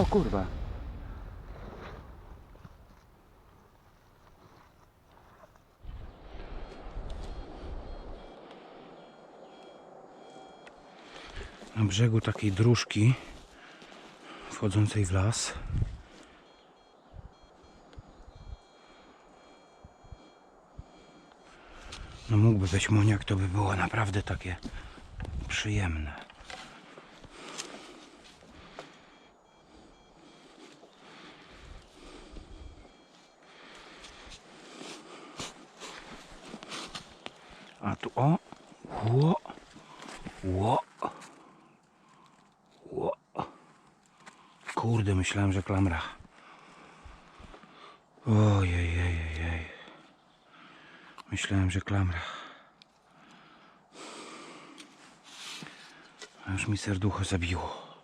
O kurwa. Na brzegu takiej dróżki wchodzącej w las. No mógłby być moniak, to by było naprawdę takie przyjemne. A tu o, ło, ło, ło. Kurde, myślałem, że klamra. Ojej, jej, jej. Myślałem, że klamra. A już mi serducho zabiło.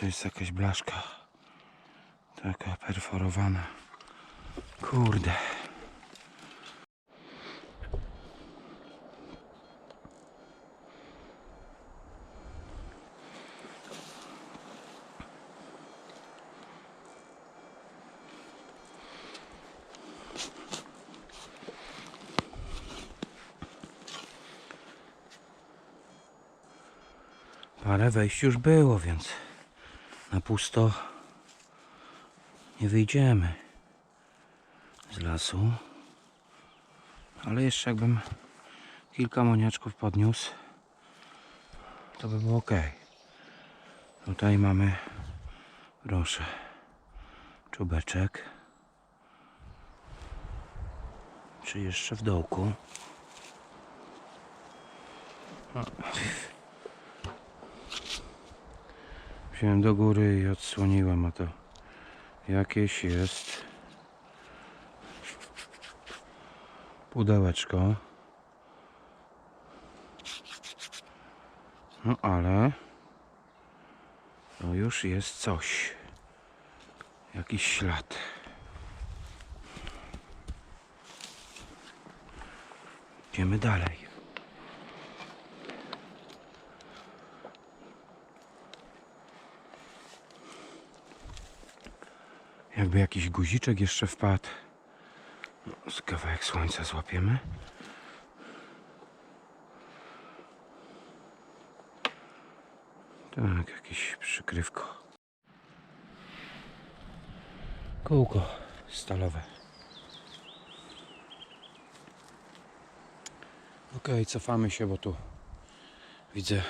To jest jakaś blaszka. Taka perforowana. Kurde. Parę wejść już było, więc na pusto nie wyjdziemy z lasu. Ale jeszcze jakbym kilka moniaczków podniósł, to by było ok. Tutaj mamy, proszę, czubeczek. Czy jeszcze w dołku? Wziąłem do góry i odsłoniłem, a to jakieś jest pudełeczko. No ale to już jest coś. Jakiś ślad. Idziemy dalej. Jakby jakiś guziczek jeszcze wpadł. No, z kawałek słońca złapiemy. Tak, jakieś przykrywko. Kółko stalowe. Ok, cofamy się, bo tu widzę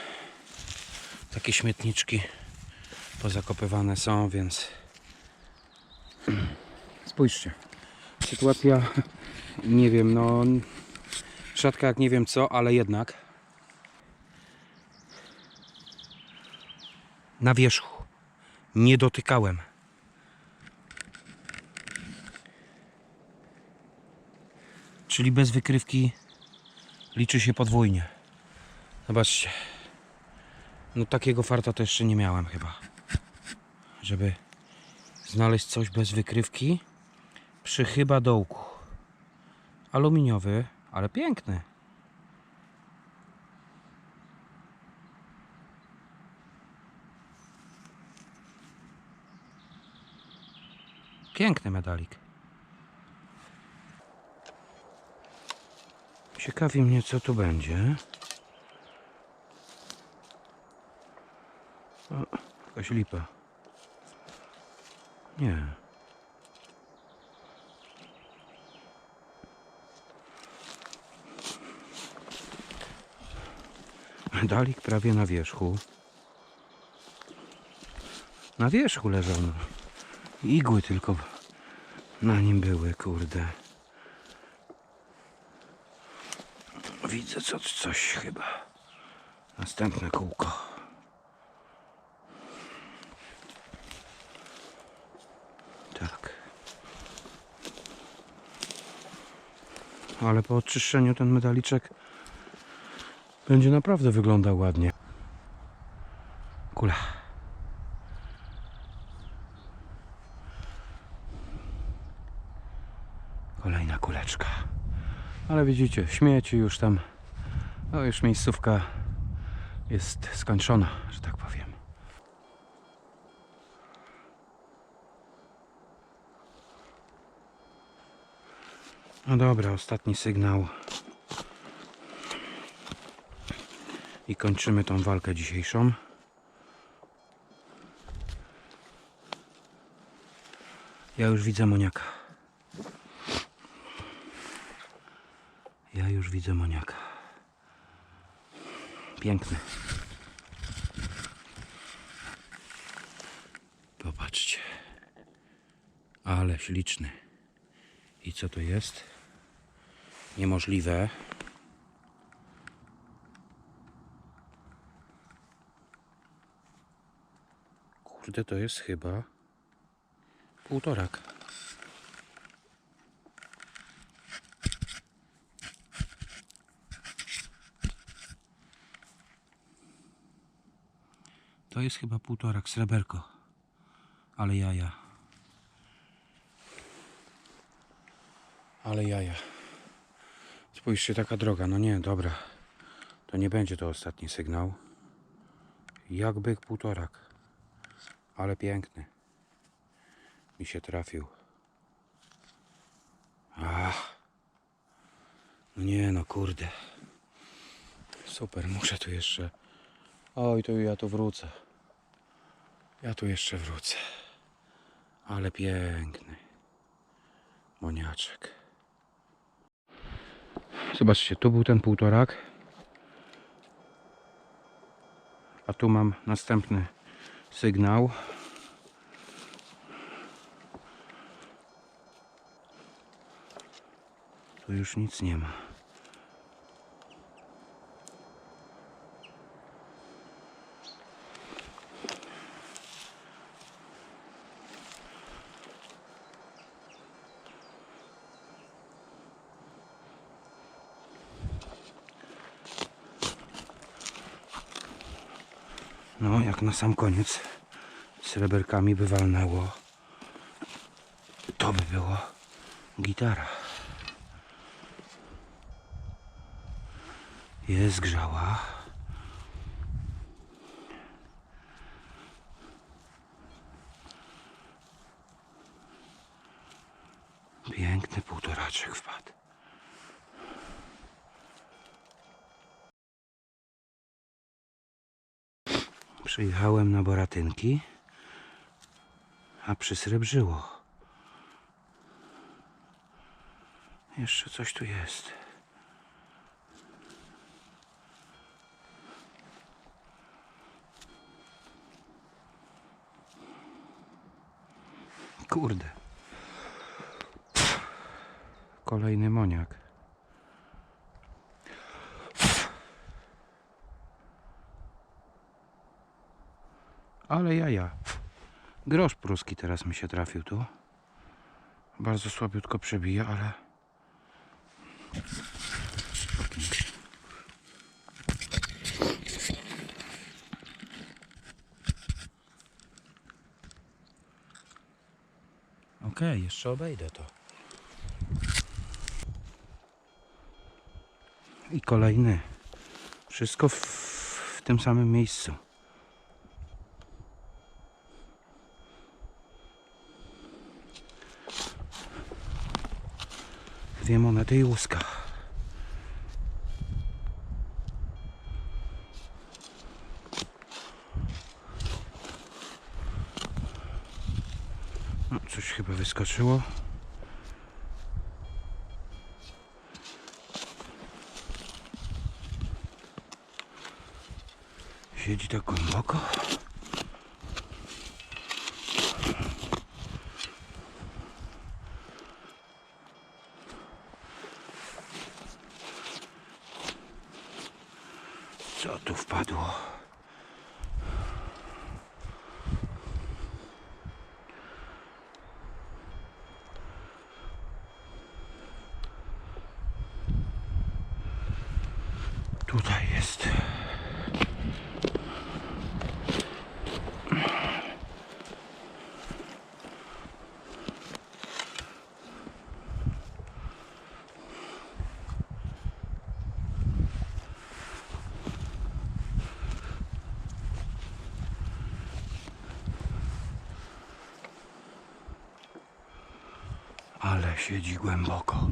takie śmietniczki pozakopywane są, więc Spójrzcie. Sytuacja, nie wiem, no rzadka jak nie wiem co, ale jednak na wierzchu nie dotykałem. Czyli bez wykrywki liczy się podwójnie. Zobaczcie. No takiego farta to jeszcze nie miałem chyba. Żeby znaleźć coś bez wykrywki przy chyba dołku. Aluminiowy, ale piękny. Piękny medalik. Ciekawi mnie co tu będzie. O, jakaś lipa. Nie. Medalik prawie na wierzchu. Na wierzchu leżał. Igły tylko na nim były, kurde. Widzę co, coś chyba. Następne kółko. Ale po oczyszczeniu ten medaliczek będzie naprawdę wyglądał ładnie. Kula. Kolejna kuleczka. Ale widzicie, śmieci już tam. No już miejscówka jest skończona, że tak powiem. No dobra, ostatni sygnał. I kończymy tą walkę dzisiejszą. Ja już widzę moniaka. Ja już widzę moniaka. Piękny. Popatrzcie. Ale śliczny. I co to jest? Niemożliwe. Kurde, to jest chyba półtorak. To jest chyba półtorak, sreberko. Ale jaja. Ale jaja. Spójrzcie, taka droga. No nie, dobra. To nie będzie to ostatni sygnał. Jak byk półtorak. Ale piękny. Mi się trafił. Ach. No nie no, kurde. Super, muszę tu jeszcze... Oj, to ja tu wrócę. Ja tu jeszcze wrócę. Ale piękny. Moniaczek. Zobaczcie, tu był ten półtorak. A tu mam następny sygnał. Tu już nic nie ma. No, jak na sam koniec sreberkami by walnęło, to by było gitara. Jest grzała. Piękny półtoraczek wpadł. Przyjechałem na Boratynki, a przysrebrzyło. Jeszcze coś tu jest. Kurde. Kolejny moniak. Ale jaja. Grosz pruski teraz mi się trafił tu. Bardzo słabiutko przebija, ale... Okej, jeszcze obejdę to. I kolejny. Wszystko w, w tym samym miejscu. Dwie monety i łuska. No, coś chyba wyskoczyło. Siedzi tak głęboko. Co tu wpadło? Tutaj jest. Ale siedzi głęboko.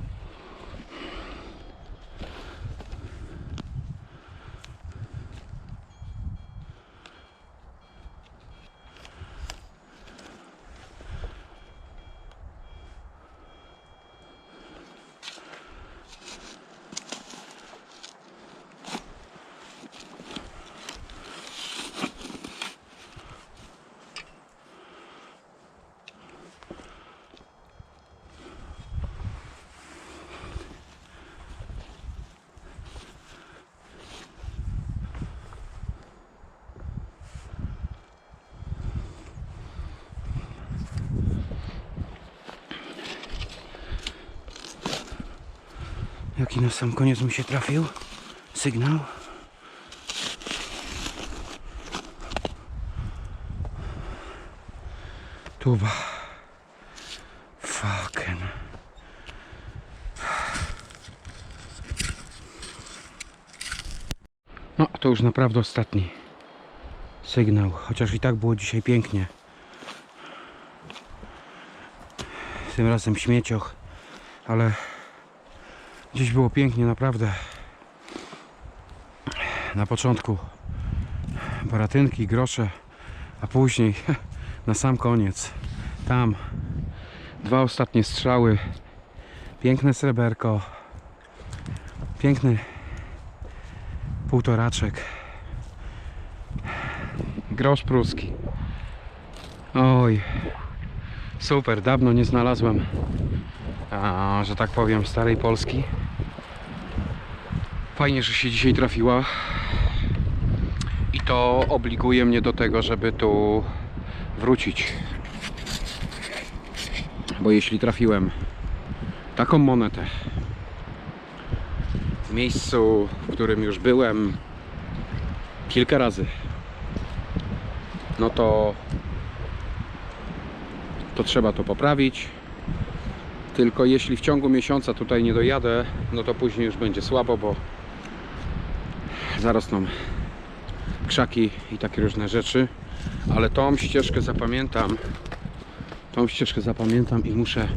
Jaki na sam koniec mi się trafił? Sygnał. Tuba. Fucking. No, to już naprawdę ostatni sygnał. Chociaż i tak było dzisiaj pięknie. Tym razem śmiecioch, ale dziś było pięknie, naprawdę. Na początku baratynki, grosze, a później na sam koniec tam dwa ostatnie strzały, piękne sreberko, piękny półtoraczek, grosz pruski. Oj, super, dawno nie znalazłem, a, że tak powiem, starej Polski. Fajnie, że się dzisiaj trafiła. I to obliguje mnie do tego, żeby tu wrócić. Bo jeśli trafiłem taką monetę w miejscu, w którym już byłem kilka razy, no to to trzeba to poprawić. Tylko jeśli w ciągu miesiąca tutaj nie dojadę, no to później już będzie słabo, bo zarosną krzaki i takie różne rzeczy. Ale tą ścieżkę zapamiętam. Tą ścieżkę zapamiętam i muszę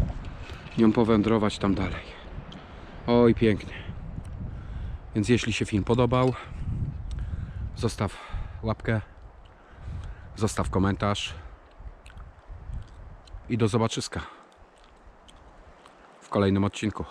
nią powędrować tam dalej. Oj, pięknie. Więc jeśli się film podobał, zostaw łapkę, zostaw komentarz i do zobaczyska w kolejnym odcinku.